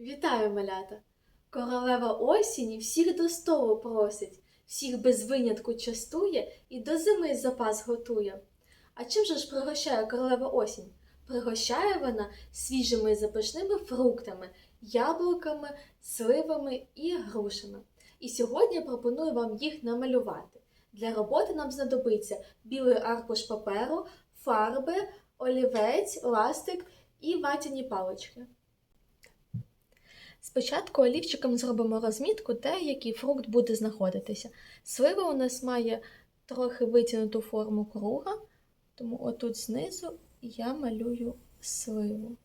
Вітаю, малята! Королева осінь всіх до столу просить, всіх без винятку частує і до зими запас готує. А чим же ж пригощає королева осінь? Пригощає вона свіжими і запашними фруктами, яблуками, сливами і грушами. І сьогодні я пропоную вам їх намалювати. Для роботи нам знадобиться білий аркуш паперу, фарби, олівець, ластик і ватяні палички. Спочатку олівчиком зробимо розмітку, де який фрукт буде знаходитися. Слива у нас має трохи витягнуту форму круга, тому отут знизу я малюю сливу.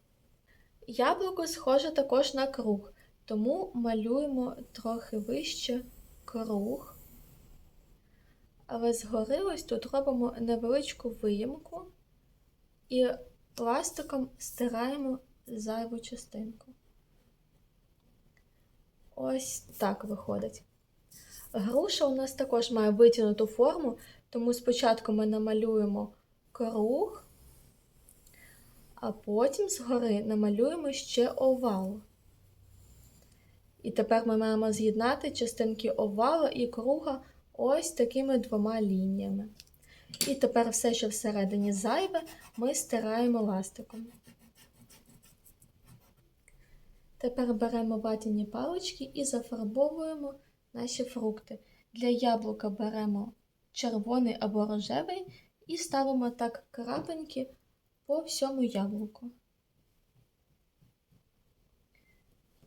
Яблуко схоже також на круг, тому малюємо трохи вище круг. Але згори ось тут робимо невеличку виємку і пластиком стираємо зайву частинку. Ось так виходить. Груша у нас також має витягнуту форму, тому спочатку ми намалюємо круг, а потім згори намалюємо ще овал. І тепер ми маємо з'єднати частинки овала і круга ось такими двома лініями. І тепер все, що всередині зайве, ми стираємо ластиком. Тепер беремо ватяні палички і зафарбовуємо наші фрукти. Для яблука беремо червоний або рожевий і ставимо так крапеньки по всьому яблуку.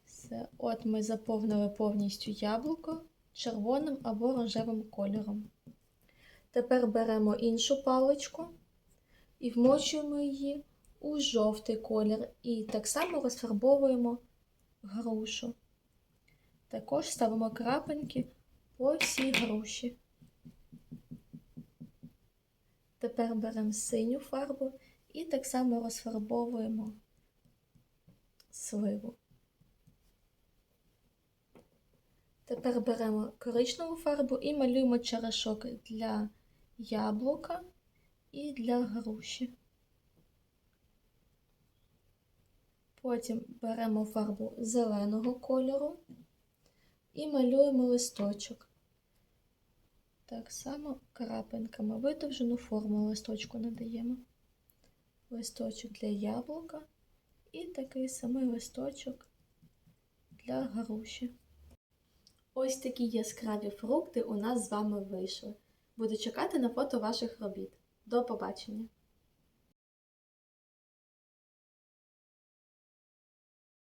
Все, от ми заповнили повністю яблуко червоним або рожевим кольором. Тепер беремо іншу паличку і вмочуємо її у жовтий колір і так само розфарбовуємо грушу. Також ставимо крапеньки по всій груші. Тепер беремо синю фарбу і так само розфарбовуємо сливу. Тепер беремо коричневу фарбу і малюємо черешок для яблука і для груші. Потім беремо фарбу зеленого кольору і малюємо листочок. Так само крапинками видовжену форму листочку надаємо. Листочок для яблука і такий самий листочок для груші. Ось такі яскраві фрукти у нас з вами вийшли. Буду чекати на фото ваших робіт. До побачення!